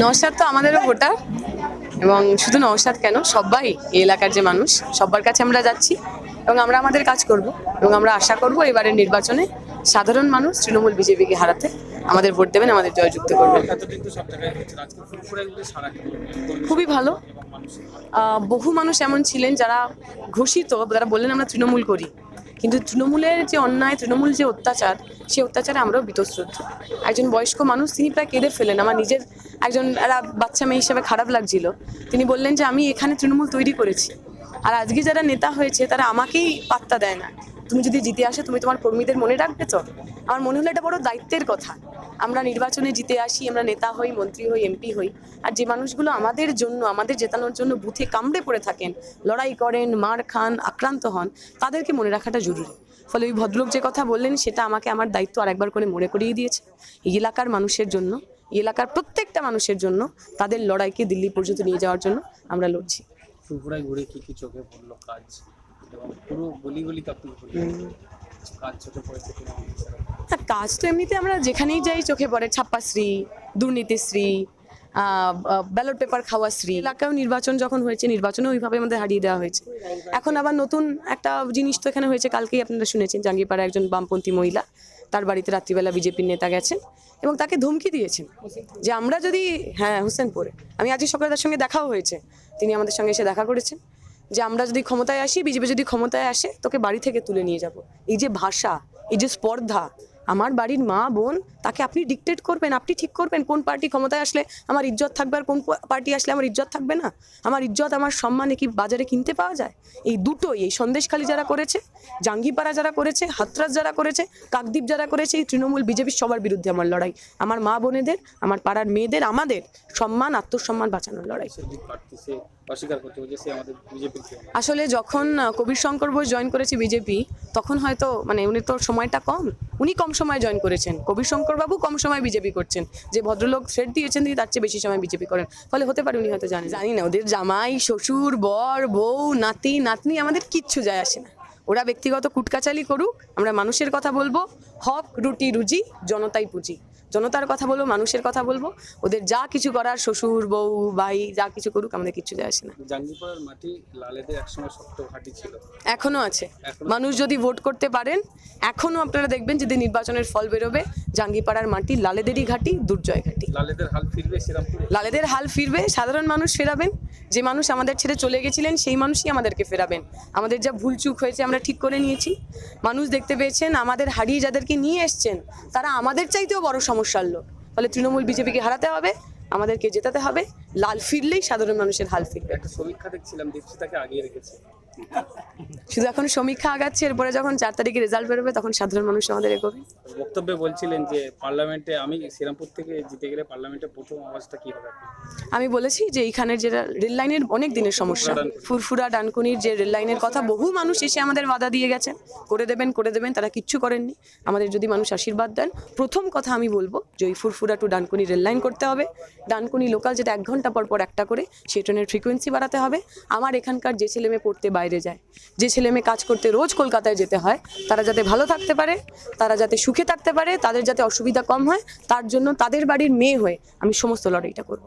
নওশাদ তো আমাদেরও ভোটার এবং শুধু নওশাদ কেন সবাই এই এলাকার যে মানুষ সবার কাছে আমরা যাচ্ছি এবং আমরা আমাদের কাজ করব এবং আমরা আশা করব এবারের নির্বাচনে সাধারণ মানুষ তৃণমূল বিজেপিকে হারাতে আমাদের ভোট দেবেন আমাদের জয়যুক্ত করবেন? খুবই ভালো। বহু মানুষ এমন ছিলেন যারা ঘোষিত যারা বললেন আমরা তৃণমূল করি। কিন্তু তৃণমূলের যে অন্যায়, তৃণমূল যে অত্যাচার, সেই অত্যাচারে আমরাও বিতশ্রুত একজন বয়স্ক মানুষ, তিনি প্রায় কেঁদে ফেলেন। আমার নিজের একজন বাচ্চা মেয়ে হিসেবে খারাপ লাগছিল। তিনি বললেন যে, আমি এখানে তৃণমূল তৈরি করেছি। আর আজকে যারা নেতা হয়েছে, তারা আমাকেই পাত্তা দেয় না। তুমি যদি জিতে আসো, তুমি তোমার কর্মীদের মনে রাখবে তো? আমার মনে হলো এটা বড় দায়িত্বের কথা। আমরা নির্বাচনে জিতে আসি আমরা নেতা হই মন্ত্রী হই এমপি হই। আর যে মানুষগুলো আমাদের জন্য আমাদের জেতানোর জন্য বুথে কামড়ে পড়ে থাকেন লড়াই করেন মার খান আক্রান্ত হন তাদেরকে মনে রাখাটা জরুরি। ফলে ওই ভদ্রলোক যে কথা বললেন সেটা আমাকে আমার দায়িত্ব আরেকবার করে মনে করিয়ে দিয়েছে। এই এলাকার মানুষের জন্য এই এলাকার প্রত্যেকটা মানুষের জন্য তাদের লড়াইকে দিল্লি পর্যন্ত নিয়ে যাওয়ার জন্য আমরা লড়ছি। ঘুরে কি কি চোখে পড়ল কাজ? এবং পুরো গলি আপনি কাজ কাজ তো এমনিতে আমরা যেখানেই যাই চোখে পড়ে, ছাপ্পাশ্রী, দুর্নীতিশ্রী ব্যালট পেপার খাওয়া শ্রী এলাকাও নির্বাচন যখন হয়েছে নির্বাচনে ওইভাবে আমাদের হারিয়ে দেওয়া হয়েছে। এখন আবার নতুন একটা জিনিস তো এখানে হয়েছে, কালকেই আপনারা শুনেছেন জাঙ্গিপাড়া একজন বামপন্থী মহিলা, তার বাড়িতে রাত্রিবেলা বিজেপির নেতা গেছেন এবং তাকে ধমকি দিয়েছেন যে আমরা যদি হ্যাঁ হোসেনপুরে, আমি আজকে সকালে তার সঙ্গে দেখাও হয়েছে, তিনি আমাদের সঙ্গে এসে দেখা করেছেন। যে আমরা যদি ক্ষমতায় আসি, বিজেপি যদি ক্ষমতায় আসে, তোকে বাড়ি থেকে তুলে নিয়ে যাব। এই যে ভাষা, এই যে স্পর্ধা আমার বাড়ির মা, বোন, তাকে আপনি ডিকটেট করবেন, আপনি ঠিক করবেন কোন পার্টি ক্ষমতায় আসলে আমার ইজ্জত থাকবে আর কোন পার্টি আসলে আমার ইজ্জত থাকবে না? আমার ইজ্জত, আমার সম্মানে কি বাজারে কিনতে পাওয়া যায়? এই দুটোই, এই সন্দেশখালী যারা করেছে, জাঙ্গিপাড়া যারা করেছে, হাতরাস যারা করেছে, কাকদ্বীপ যারা করেছে, এই তৃণমূল বিজেপির সবার বিরুদ্ধে আমার লড়াই। আমার মা বোনেদের, আমার পাড়ার মেয়েদের, আমাদের সম্মান, আত্মসম্মান বাঁচানোর লড়াই। আসলে যখন কবির শঙ্কর বোস জয়েন করেছে বিজেপি, তখন হয়তো মানে উনি তো সময়টা কম। উনি কম সময় জয়েন করেছেন। কবির শঙ্করবাবু কম সময় বিজেপি করছেন। যে ভদ্রলোক থ্রেড দিয়েছেন, তিনি তার চেয়ে বেশি সময় বিজেপি করেন। ফলে হতে পারে উনি হয়তো জানেন জানি না, ওদের জামাই, শ্বশুর, বর, বউ, নাতি, নাতনি আমাদের কিচ্ছু যায় আসে না। ওরা ব্যক্তিগত কুটকাচালি করুক, আমরা মানুষের কথা বলব, হক, রুটি, রুজি, জনতাই পুঁজি। জনতার কথা বলব মানুষের কথা বলব। ওদের যা কিছু করার শ্বশুর বউ ভাই যা কিছু করুক আমাদের কিচ্ছু যায় আসে না। জাঙ্গিপাড়ার মাটি লালেদের একসময় শক্ত ঘাঁটি ছিল। এখনও আছে। মানুষ যদি ভোট করতে পারেন এখনও আপনারা দেখবেন যদি নির্বাচনের ফল বেরোবে জাঙ্গিপাড়ার মাটি লালেদেরই ঘাটি দুর্জয় ঘাটি। লালেদের হাল ফিরবে লালেদের হাল ফিরবে সাধারণ মানুষ ফেরাবেন। যে মানুষ আমাদের ছেড়ে চলে গেছিলেন সেই মানুষই আমাদেরকে ফেরাবেন। আমাদের যা ভুলচুক হয়েছে আমরা ঠিক করে নিয়েছি। মানুষ দেখতে পেয়েছেন আমাদের হারিয়ে যাদেরকে নিয়ে এসছেন তারা আমাদের চাইতেও বড় সমস্যার লোক। ফলে তৃণমূল বিজেপিকে হারাতে হবে, আমাদেরকে জেতাতে হবে। লাল ফিরলেই সাধারণ মানুষের হাল ফিরবে। একটা সমীক্ষা দেখছিলাম দীপসিতাকে আগিয়ে রেখেছে। শুধু এখন সমীক্ষা আগাচ্ছে এরপরে যখন চার তারিখে রেজাল্ট বেরোবে তখন সাধারণ মানুষ আমাদের এগোবে। বক্তব্যে বলছিলেন যে পার্লামেন্টে আমি শ্রীরামপুর থেকে জিতে গেলে পার্লামেন্টে প্রথম আওয়াজটা কি হবে? আমি বলেছি যে এইখানের যেটা রেল লাইনের অনেক দিনের সমস্যা। ফুরফুরা ডানকুনির যে রেল লাইনের কথা বহু মানুষ এসে আমাদের বাধা দিয়ে গেছে। করে দেবেন করে দেবেন তারা কিচ্ছু করেননি। আমাদের যদি মানুষ আশীর্বাদ দেন প্রথম কথা আমি বলব যে ওই Furfura to Dankuni rail line করতে হবে। ডানকুনি লোকাল যেটা এক ঘণ্টা পর পর একটা করে সেই ট্রেনের ফ্রিকোয়েন্সি বাড়াতে হবে। আমার এখানকার যে ছেলে মেয়ে পড়তে বাইরে যায় যে ছেলে মেয়ে কাজ করতে রোজ কলকাতায় যেতে হয়, তারা যাতে ভালো থাকতে পারে, তারা যাতে সুখে থাকতে পারে, তাদের যাতে অসুবিধা কম হয়, তার জন্য তাদের বাড়ির মেয়ে হয়ে আমি সমস্ত লড়াইটা করব।